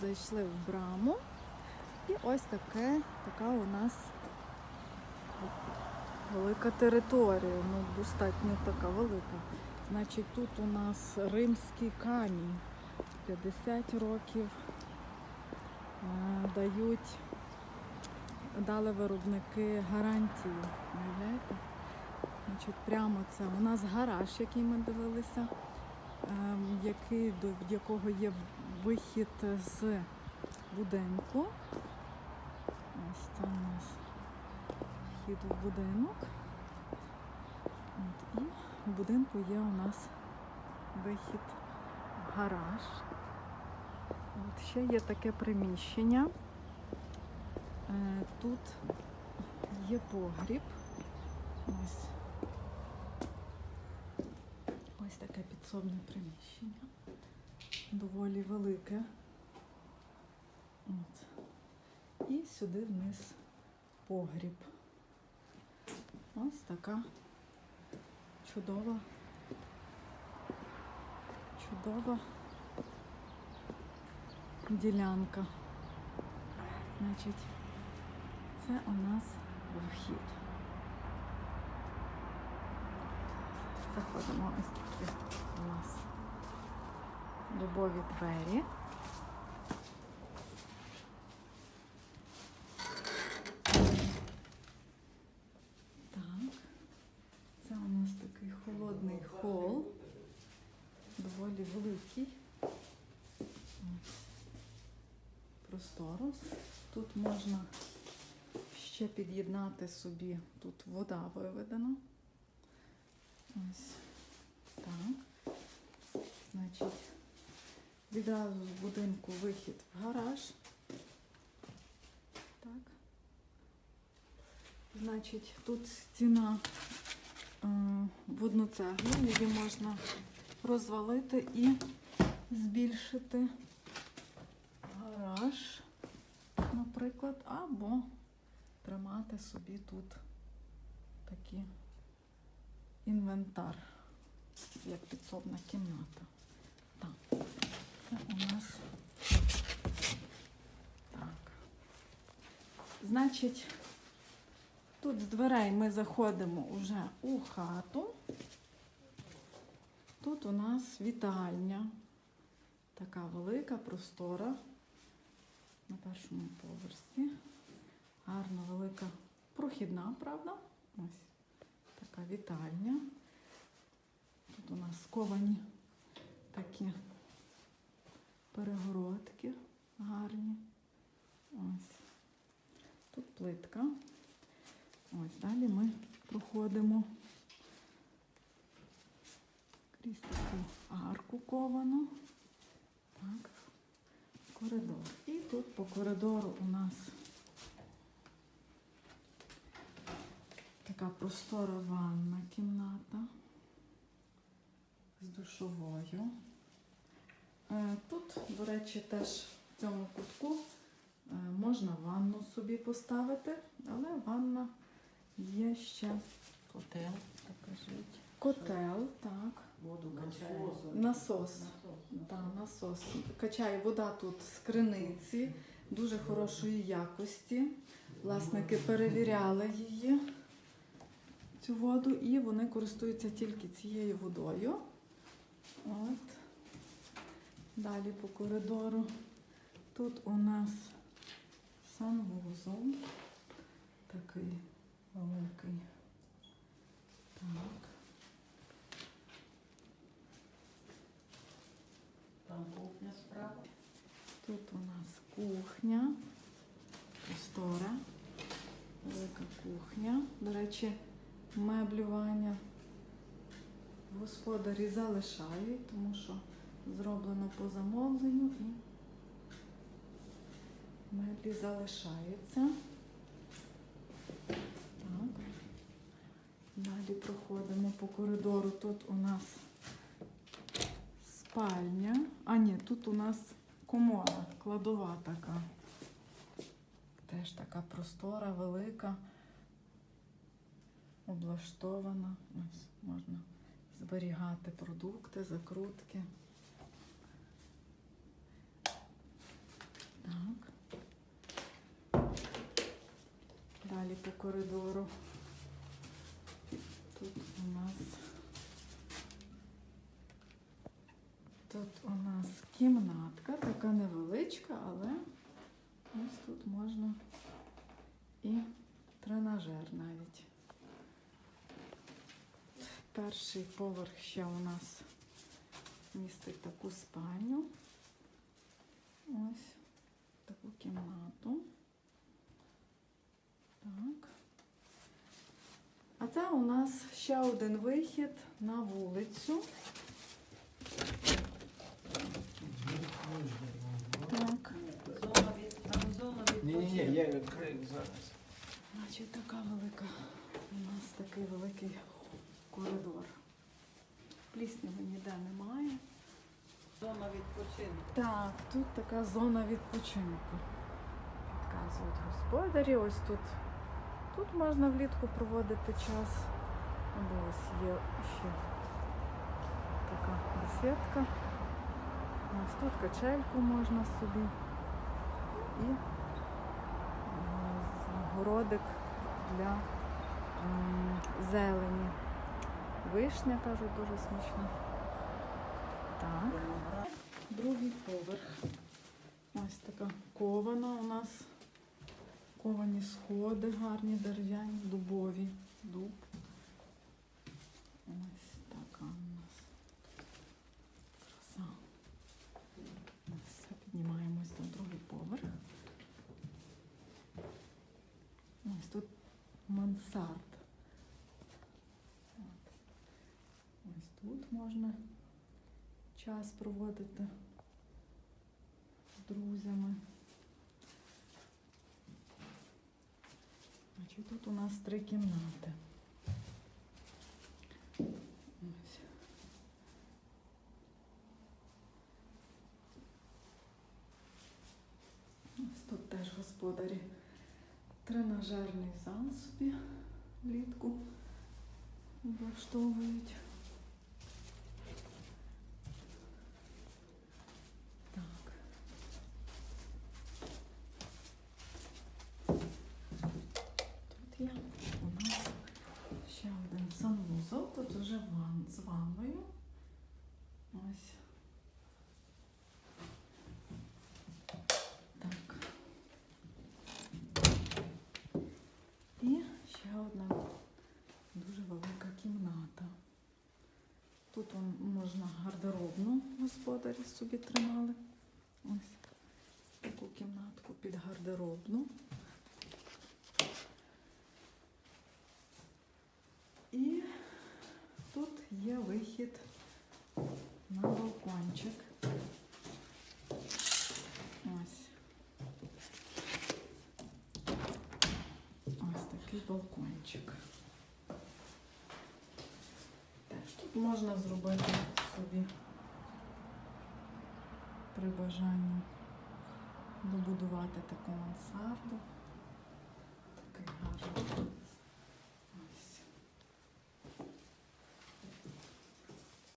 Зайшли в браму. І ось таке, така у нас велика територія. Ну, достатньо така велика. Значить, тут у нас римський камінь. 50 років е, дають, дали виробники гарантії. Уявляєте? Значить, прямо це у нас гараж, який ми дивилися, ем, який, до якого є вихід з будинку. Ось це у нас вхід в будинок. От, і в будинку є у нас вихід в гараж. От, ще є таке приміщення. Е, Тут є погріб. Ось. Ось таке підсобне приміщення. Доволі велике. От. І сюди вниз погріб. Ось така чудова, чудова ділянка. Значить, це у нас вхід. Заходимо ось такі у нас дубові двері. Так, це у нас такий холодний хол, доволі великий. Просторо. Тут можна ще під'єднати собі, тут вода виведена. Ось так. Значить, відразу з будинку вихід в гараж. Так. Значить, тут стіна е, в одну цеглу, її можна розвалити і збільшити гараж, наприклад, або тримати собі тут такі інвентар, як підсобна кімната. Так, це у нас так. Значить, тут з дверей ми заходимо вже у хату. Тут у нас вітальня. Така велика, простора на першому поверсі. Гарна, велика, прохідна, правда? Ось така вітальня. Тут у нас сковані такі перегородки гарні. Ось. Тут плитка. Ось далі ми проходимо крізь таку арку ковану. Так, коридор. І тут по коридору у нас така простора ванна кімната з душовою. Е, Тут, до речі, теж в цьому кутку е, можна ванну собі поставити, але ванна є ще Котел, покажіть. котел, так. Воду качає. Насос. Так, насос. Качає вода тут з криниці, дуже хорошої якості. Власники перевіряли її, цю воду, і вони користуються тільки цією водою. От. Далі по коридору. Тут у нас санвузол. Такий великий. Так. Там кухня справа. Тут у нас кухня, простора, велика кухня. До речі, меблювання господарі залишають, тому що зроблено по замовленню і меблі залишаються. Так. Далі проходимо по коридору. Тут у нас спальня. А ні, тут у нас комора, кладова така. Теж така простора, велика, облаштована. Ось можна зберігати продукти, закрутки. Так. Далі по коридору. Тут у нас тут у нас кімнатка, така невеличка, але ось тут можна і тренажер навіть. Перший поверх ще у нас містить таку спальню. Ось таку кімнату. Так. А це у нас ще один вихід на вулицю. Так. Зона від, Ні, ні, ні, відпочинку. я відкрию зараз. Значить, така велика. У нас такий великий коридор. Плісняви ніде немає. Зона відпочинку. Так, тут така зона відпочинку. Підказують господарі. Ось тут. Тут можна влітку проводити час. Або ось є ще така бесідка. Ось тут качельку можна собі. І е, городик для зелені. Вишня, кажуть, дуже смачна. Так. Другий поверх. Ось така кована у нас. Ковані сходи гарні, дерев'яні, дубові. Дуб. Ось така у нас краса. Ось піднімаємось на другий поверх. Ось тут мансард. Ось тут можна час проводити з друзями. Значить, тут у нас три кімнати. Ось. Ось тут теж господарі тренажерний зал собі влітку облаштовують. Так. Тут є у нас ще один санвузол. Тут вже ван з ванною. Ось. Так. І ще одна дуже велика кімната. Тут можна гардеробну господарі собі тримали. Ось таку кімнатку під гардеробну. І тут є вихід на балкончик. Ось. Ось такий балкончик. Теж тут можна зробити собі при бажанні добудувати таку мансарду. Такий гарний